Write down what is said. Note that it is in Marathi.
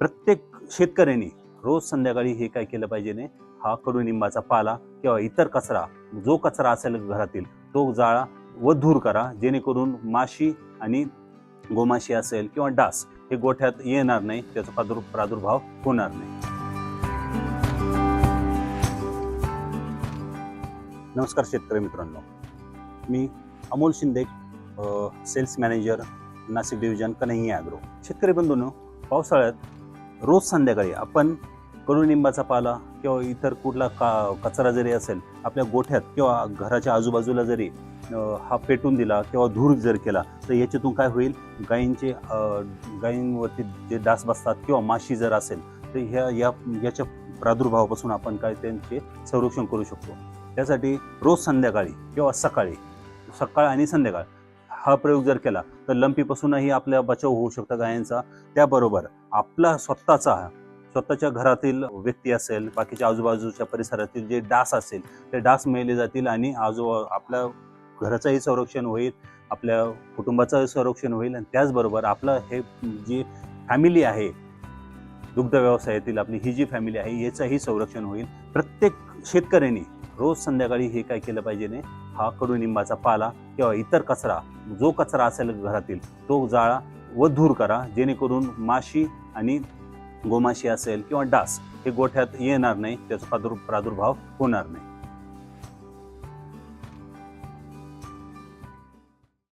प्रत्येक शेतकऱ्यांनी रोज संध्याकाळी हे काय केलं पाहिजे ने हा कडुनिंबाचा पाला किंवा इतर कचरा जो कचरा असेल घरातील तो जाळा व धूर करा जेणेकरून माशी आणि गोमाशी असेल किंवा डास हे गोठ्यात येणार नाही त्याचा प्रादुर् प्रादुर्भाव होणार नाही. नमस्कार शेतकरी मित्रांनो. मी Amol Shinde sales manager Nashik division Kanhaiya agro शेतकरी बंधूंनो पावसाळ्यात रोज संध्याकाळी आपण कडुनिंबाचा पाला किंवा इतर कुठला का कचरा जरी असेल आपल्या गोठ्यात किंवा घराच्या आजूबाजूला जरी हा पेटून दिला किंवा धूर जर केला तर याच्यातून काय होईल? गायींचे गायींवरती जे डास बसतात किंवा माशी जर असेल तर ह्या या याच्या प्रादुर्भावापासून आपण काय त्यांचे संरक्षण करू शकतो. त्यासाठी रोज संध्याकाळी किंवा सकाळी सकाळ आणि संध्याकाळ हा प्रयोग जर केला तर लंपीपासूनही आपला बचाव होऊ शकतो गायांचा. त्याबरोबर आपला स्वतःचा स्वतःच्या घरातील व्यक्ती असेल बाकीच्या आजूबाजूच्या परिसरातील जे डास असेल ते डास मेले जातील आणि आजू आपल्या घराचंही संरक्षण होईल आपल्या कुटुंबाचं संरक्षण होईल आणि त्याचबरोबर आपलं हे जी फॅमिली आहे दुग्ध व्यवसायातील आपली ही जी फॅमिली आहे याचंही संरक्षण होईल. प्रत्येक शेतकऱ्यांनी रोज संध्याकाळी हे काय केलं पाहिजे ने? हा कडुनिंबाचा पाला किंवा इतर कचरा जो कचरा असेल घरातील तो जाळा व धूर करा जेणेकरून माशी आणि गोमाशी असेल किंवा डास हे गोठ्यात येणार नाही त्याचा प्रादुर प्रादुर्भाव होणार नाही.